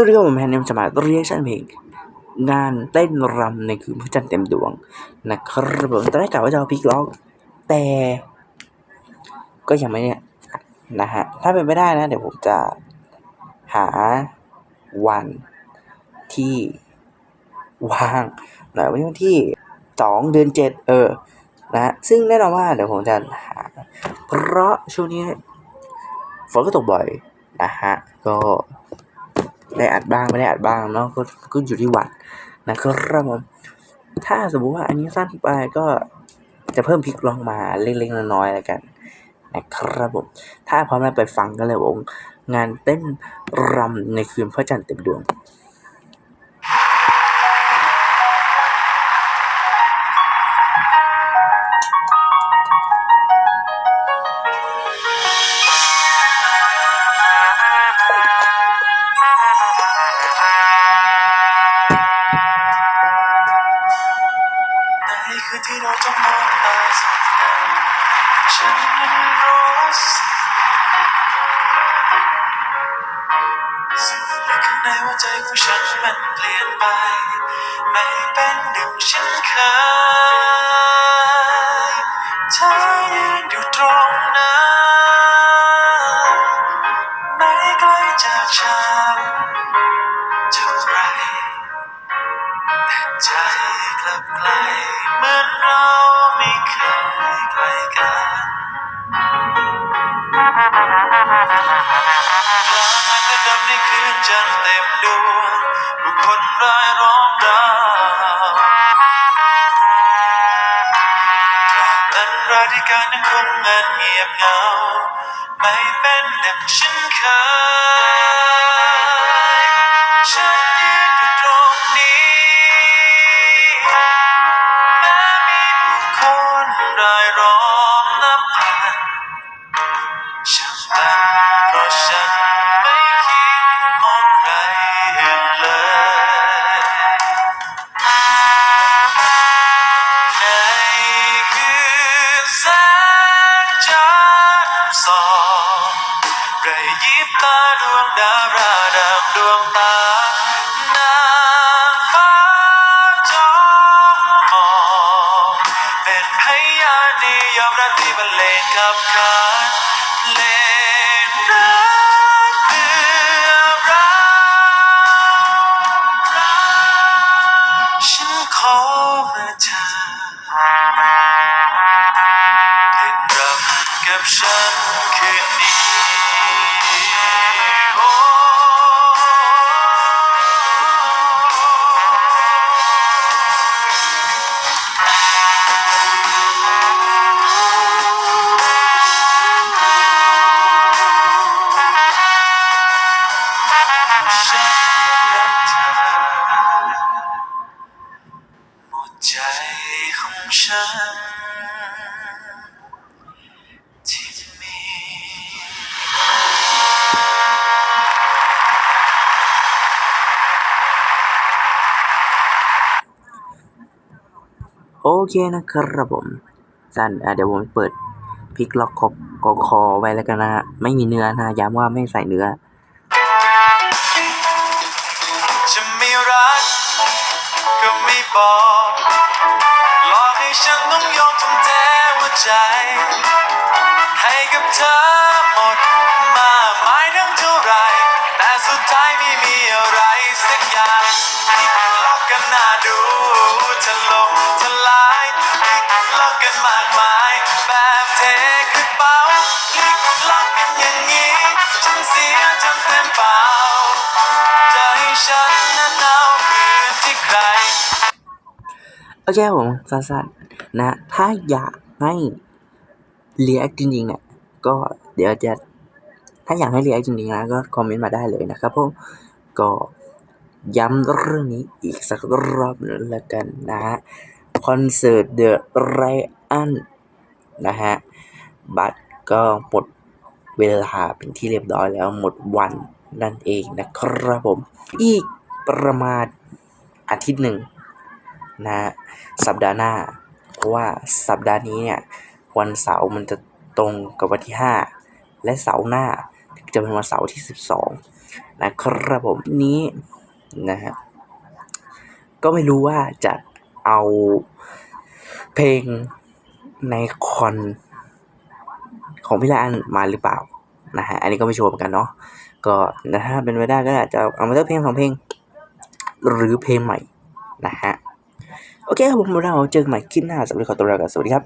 วัสดีครับผมแฮนนี่จะมาเรียกชั่นเพลงงานเต้นรำในคืนพระจันทร์เต็มดวงนะครับผมตอนแรกกะว่าจะเอาพิกล็อก แต่ ก็ยังไม่เนี่ยนะฮะถ้าเป็นไม่ได้นะ เดี๋ยวผมจะหาวันที่ว่างหน่อยวันที่สองเดือนเจ็ดเออนะซึ่งแน่นอนว่าเดี๋ยวผมจะหา เพราะช่วงนี้ฝนก็ตกบ่อยนะฮะก็ ได้อัดบ้างไม่ได้อัดบ้างเนาะก็ก็อยู่ที่วัดนะครับผมถ้าสมมุติว่าอันนี้สั้นไปก็จะเพิ่มพลิกลองมาเล็กๆน้อยๆแล้วกันนะครับผมถ้าพร้อมแล้วไปฟังกันเลยผมงานเต้นรำในคืนพระจันทร์เต็มดวง สิ่งลึกข้างในหัวใจของฉันมันเปลี่ยนไป ไม่เป็นดังฉันเคยเธอยืนอยู่ตรงนั้นไม่ไกลจากฉันเท่าไรแต่ใจกลับไกลเหมือนเราไม่เคยไกลกัน กลางอดำในคืนจันทร์เต็มดวงผู้คนร้ายร้องราวตราบนั้นราธิการยังคงเงินเงียบเหงา ไม่เป็นดังฉันเคย ตาดวงดาราดังดวงตานางฟ้าจอมมองเป็นพยานิยมรักที่บรรเลงขับขานเลงรักเพื่อรักฉันขอมาเธอเป็นรำกับฉันคืนนี้ ฉันรักเธอหมดใจของฉันที่มีโอเคนะครับผมสั้นเดี๋ยวผมเปิดพลิกล็อกคอกอคอไว้แล้วกันนะฮะไม่มีเนื้อนะย้ำว่าไม่ใส่เนื้อ จะไม่รักก็ไม่บอกหลอกให้ฉันต้องยอมทุ่มเทหัวใจ ให้กับเธอหมดมากมายทั้งเท่าไร แต่สุดท้ายไม่มีอะไรสักอย่างที่ล็อกกันน่าดู อเคครับผมสั้นๆนะ ถ้าอยากให้เรียกจริงๆเนี่ยก็เดี๋ยวจะถ้าอยากให้เรียกจริงๆนะก็คอมเมนต์มาได้เลยนะครับผมก็ย้ำเรื่องนี้อีกสักรอบหนึงแล้วกันนะฮะคอนเสิร์ตเดอะไรอันนะฮะบัตรก็หมดเวลาเป็นที่เรียบร้อยแล้วหมดวันนั่นเองนะครับผม อีกประมาณอาทิตย์หนึ่ง นะฮะสัปดาห์หน้า เพราะว่าสัปดาห์นี้เนี่ย วันเสาร์มันจะตรงกับวันที่ 5 และเสาร์หน้าจะเป็นวันเสาร์ที่ 12 นะครับผมนี้นะฮะก็ไม่รู้ว่าจะเอาเพลงในคอนของพี่ลานมาหรือเปล่านะฮะอันนี้ก็ไม่ชัวร์เหมือนกันเนาะก็ถ้าเป็นไปได้ก็อาจจะเอามาสักเพลงสองเพลง หรือเพลงใหม่นะฮะ โอเคครับผมเราเจอกันใหม่คลิปหน้าสวัสดีขอตัวลากันสวัสดีครับ